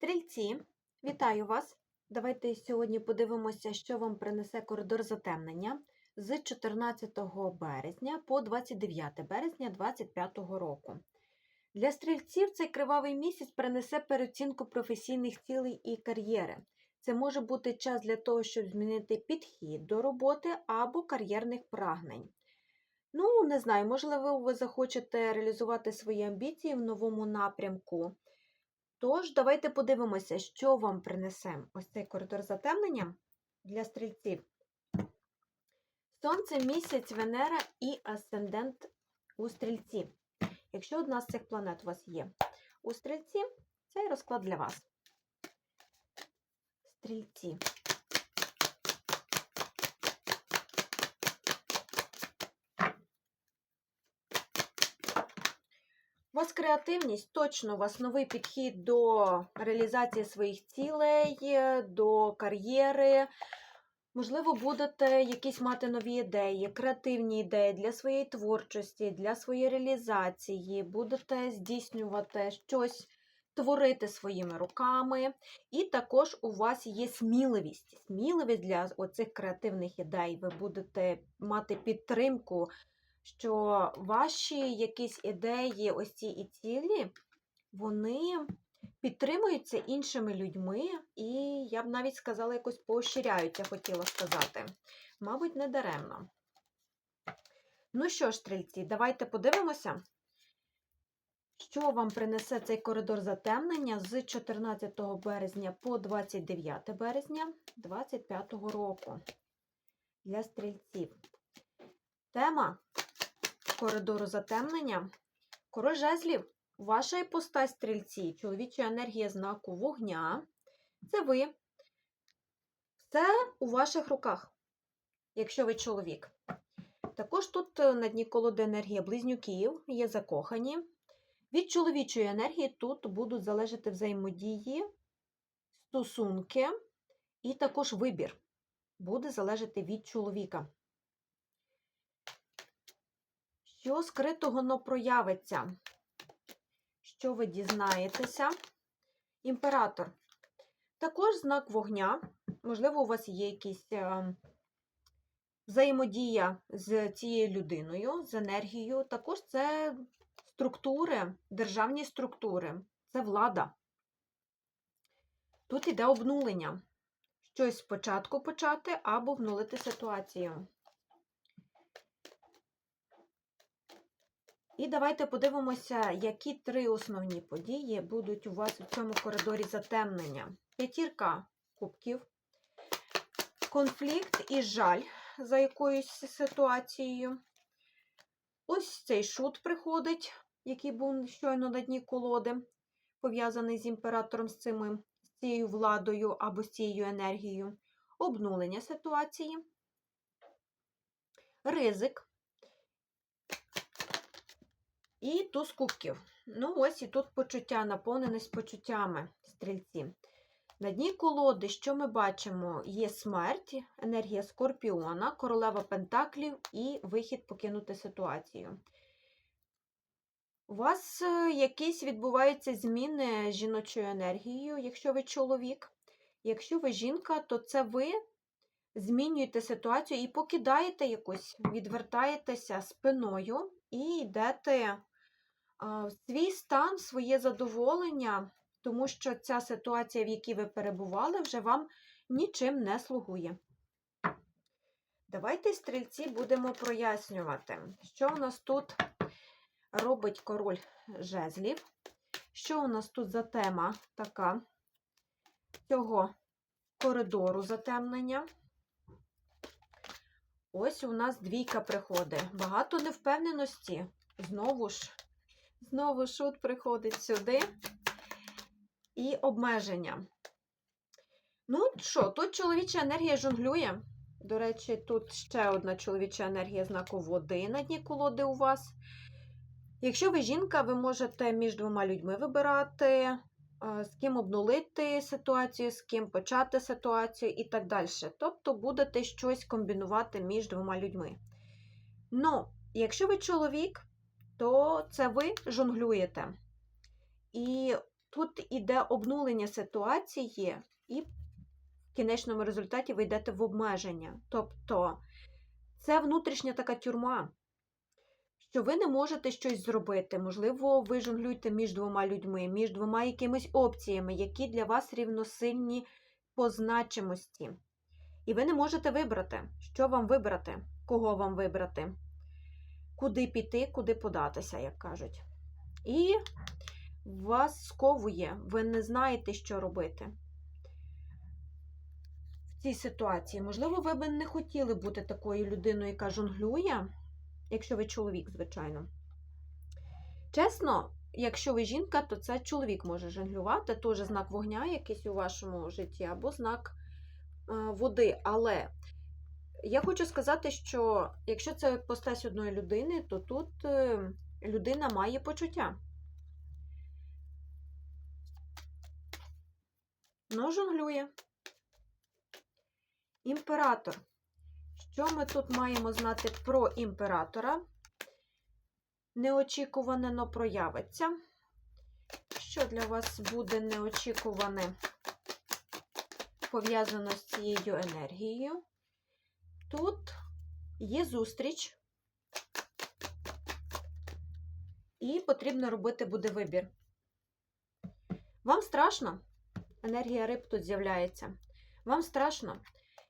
Стрільці, вітаю вас! Давайте сьогодні подивимося, що вам принесе коридор затемнення з 14 березня по 29 березня 2025 року. Для стрільців цей кривавий місяць принесе переоцінку професійних цілей і кар'єри. Це може бути час для того, щоб змінити підхід до роботи або кар'єрних прагнень. Ну, не знаю, можливо, ви захочете реалізувати свої амбіції в новому напрямку. Тож, давайте подивимося, що вам принесе ось цей коридор затемнення для стрільців. Сонце, місяць, Венера і асцендент у стрільці. Якщо одна з цих планет у вас є у стрільці, цей розклад для вас. Стрільці. У вас креативність, точно у вас новий підхід до реалізації своїх цілей, до кар'єри. Можливо, будете якісь мати нові ідеї, креативні ідеї для своєї творчості, для своєї реалізації, будете здійснювати щось, творити своїми руками. І також у вас є сміливість. Сміливість для оцих креативних ідей. Ви будете мати підтримку що ваші якісь ідеї, ось ці і цілі, вони підтримуються іншими людьми, і я б навіть сказала, якось поощряються, хотіла сказати. Мабуть, не даремно. Ну що ж, стрільці, давайте подивимося, що вам принесе цей коридор затемнення з 14 березня по 29 березня 2025 року для стрільців. Тема коридору затемнення. Король жезлів, ваша іпостась стрільці, чоловіча енергія знаку вогня. Це ви. Все у ваших руках, якщо ви чоловік. Також тут на дні колоди енергія близнюків, є закохані. Від чоловічої енергії тут будуть залежати взаємодії, стосунки і також вибір буде залежати від чоловіка. Що скритого но проявиться? Що ви дізнаєтеся? Імператор. Також знак вогня. Можливо, у вас є якісь е, взаємодія з цією людиною, з енергією. Також це структури, державні структури, це влада. Тут іде обнулення. Щось спочатку почати або обнулити ситуацію. І давайте подивимося, які три основні події будуть у вас у цьому коридорі затемнення. П'ятірка кубків, конфлікт і жаль за якоюсь ситуацією. Ось цей шут приходить, який був щойно на дні колоди, пов'язаний з імператором, з, цими, з цією владою або з цією енергією, обнулення ситуації, ризик. І туз кубків. Ну, ось і тут почуття, наповненість почуттями стрільці. На дні колоди, що ми бачимо, є смерть, енергія скорпіона, королева пентаклів і вихід покинути ситуацію. У вас е, якісь відбуваються зміни з жіночою енергією, якщо ви чоловік. Якщо ви жінка, то це ви змінюєте ситуацію і покидаєте якусь, відвертаєтеся спиною і йдете свій стан, своє задоволення, тому що ця ситуація, в якій ви перебували, вже вам нічим не слугує. Давайте, стрільці, будемо прояснювати, що у нас тут робить король жезлів, що у нас тут за тема така цього коридору затемнення. Ось у нас двійка приходить. Багато невпевненості. Знову ж, знову шут приходить сюди. І обмеження. Ну, що, тут чоловіча енергія жонглює. До речі, тут ще одна чоловіча енергія знаку води на дні колоди у вас. Якщо ви жінка, ви можете між двома людьми вибирати, з ким обнулити ситуацію, з ким почати ситуацію і так далі. Тобто будете щось комбінувати між двома людьми. Ну, якщо ви чоловік, то це ви жонглюєте. І Тут іде обнулення ситуації, і в кінечному результаті ви йдете в обмеження. Тобто це внутрішня така тюрма, що ви не можете щось зробити. Можливо, ви жонглюєте між двома людьми, між двома якимись опціями, які для вас рівносильні по значимості. І ви не можете вибрати, що вам вибрати, кого вам вибрати, куди піти, куди податися, як кажуть. І вас сковує, ви не знаєте, що робити. В цій ситуації, можливо, ви би не хотіли бути такою людиною, яка жонглює, якщо ви чоловік, звичайно. Чесно, якщо ви жінка, то це чоловік може жонглювати, теж знак вогня якийсь у вашому житті, або знак е, води. Але я хочу сказати, що якщо це постать одної людини, то тут е, людина має почуття. Ну, жонглює. Імператор. Що ми тут маємо знати про імператора? Неочікуване, но проявиться. Що для вас буде неочікуване пов'язано з цією енергією? Тут є зустріч, і потрібно робити буде вибір. Вам страшно? Енергія риб тут з'являється. Вам страшно.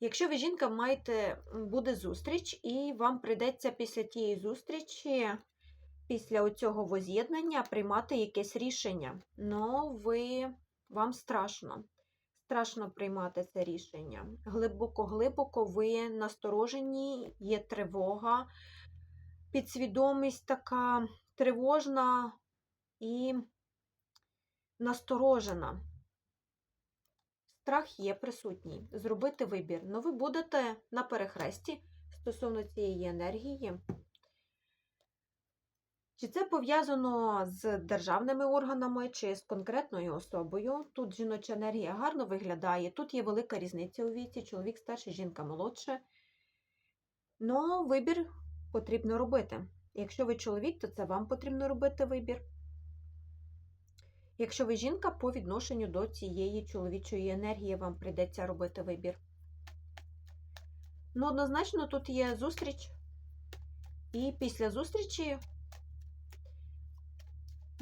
Якщо ви жінка, маєте, буде зустріч, і вам прийдеться після тієї зустрічі, після цього воз'єднання приймати якесь рішення. Но ви, вам страшно. Страшно приймати це рішення. Глибоко-глибоко ви насторожені, є тривога, підсвідомість така тривожна і насторожена. Страх є присутній. Зробити вибір. Ну, ви будете на перехресті стосовно цієї енергії. Чи це пов'язано з державними органами, чи з конкретною особою? Тут жіноча енергія гарно виглядає. Тут є велика різниця у віці, чоловік старший, жінка молодша. Ну, вибір потрібно робити. Якщо ви чоловік, то це вам потрібно робити вибір. Якщо ви жінка, по відношенню до цієї чоловічої енергії вам прийдеться робити вибір. Ну, однозначно, тут є зустріч, і після зустрічі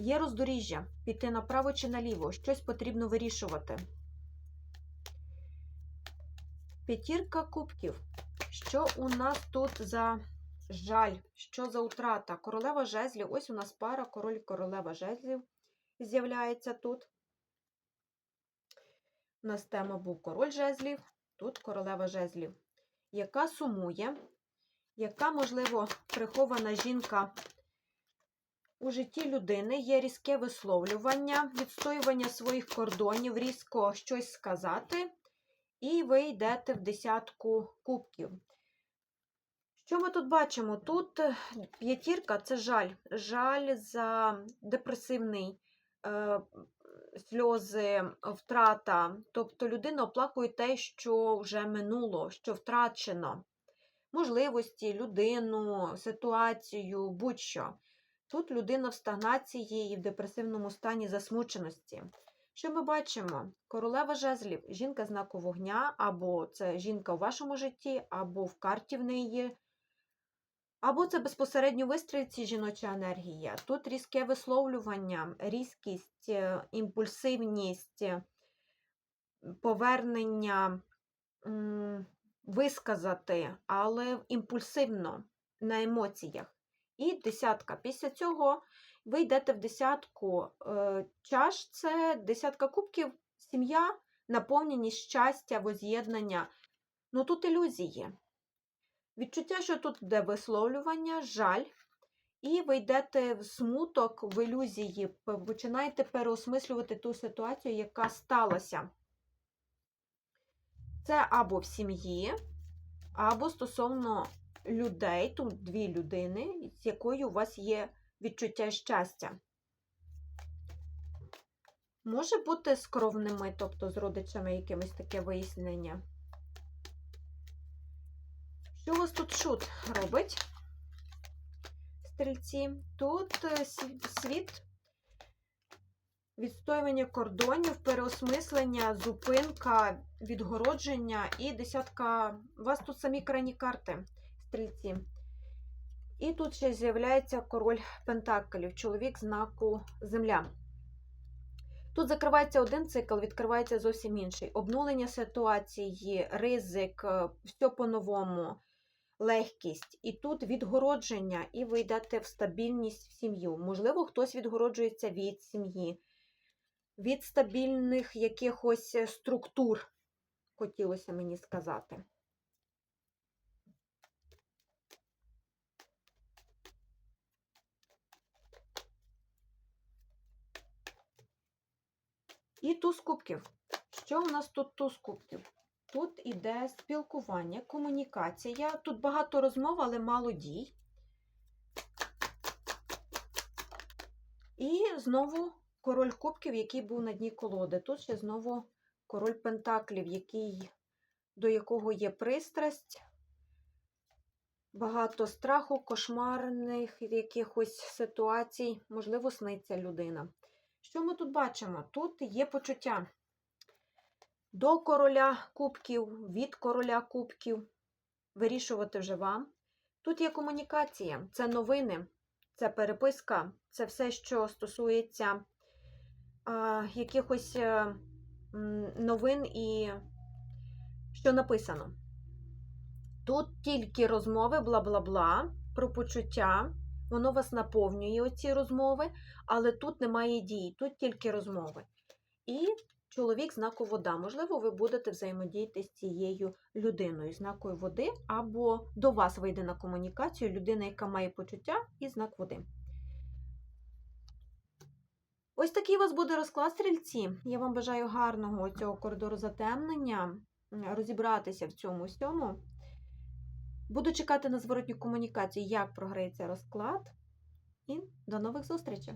є роздоріжжя, піти направо чи наліво, щось потрібно вирішувати. П'ятірка кубків. Що у нас тут за жаль? Що за утрата? Королева жезлів. Ось у нас пара, король королева жезлів з'являється тут. У нас тема був король жезлів, тут королева жезлів, яка сумує, яка, можливо, прихована жінка у житті людини, є різке висловлювання, відстоювання своїх кордонів, різко щось сказати, і ви йдете в десятку кубків. Що ми тут бачимо? Тут п'ятірка це жаль, жаль за депресивний е, сльози, втрата. Тобто людина оплакує те, що вже минуло, що втрачено. Можливості, людину, ситуацію, будь-що. Тут людина в стагнації і в депресивному стані засмученості. Що ми бачимо? Королева жезлів, жінка знаку вогня, або це жінка у вашому житті, або в карті в неї або це безпосередньо вистрілці жіноча енергія. Тут різке висловлювання, різкість, е, імпульсивність, е, повернення висказати, але імпульсивно на емоціях. І десятка. Після цього ви йдете в десятку е, чаш, це десятка кубків, сім'я, наповненість щастя, воз'єднання. Ну тут ілюзії. Відчуття, що тут буде висловлювання, жаль, і ви йдете в смуток, в ілюзії, починаєте переосмислювати ту ситуацію, яка сталася. Це або в сім'ї, або стосовно людей, тут дві людини, з якою у вас є відчуття щастя. Може бути з кровними, тобто з родичами якимось таке вияснення. Що у вас тут шут робить? Стрільці? Тут е, світ відстоювання кордонів, переосмислення, зупинка, відгородження і десятка. У вас тут самі крайні карти, стрільці. І тут ще з'являється король Пентаклів, чоловік знаку Земля. Тут закривається один цикл, відкривається зовсім інший. Обнулення ситуації, ризик, е, все по-новому, легкість. І тут відгородження, і ви йдете в стабільність в сім'ю. Можливо, хтось відгороджується від сім'ї, від стабільних якихось е, структур, хотілося мені сказати. І туз кубків. Що у нас тут туз кубків? Тут іде спілкування, комунікація. Тут багато розмов, але мало дій. І знову король кубків, який був на дні колоди. Тут ще знову король пентаклів, який, до якого є пристрасть. Багато страху, кошмарних якихось ситуацій, можливо, сниться людина. Що ми тут бачимо? Тут є почуття до короля кубків, від короля кубків. Вирішувати вже вам. Тут є комунікація, це новини, це переписка, це все, що стосується а, якихось е, м, новин і що написано. Тут тільки розмови, бла-бла-бла, про почуття. Воно вас наповнює оці розмови, але тут немає дій, тут тільки розмови. І чоловік знаку вода. Можливо, ви будете взаємодіяти з цією людиною, знакою води, або до вас вийде на комунікацію людина, яка має почуття, і знак води. Ось такий у вас буде розклад стрільці. Я вам бажаю гарного цього коридору затемнення, розібратися в цьому всьому. Буду чекати на зворотню комунікацію, як програється розклад. І до нових зустрічей!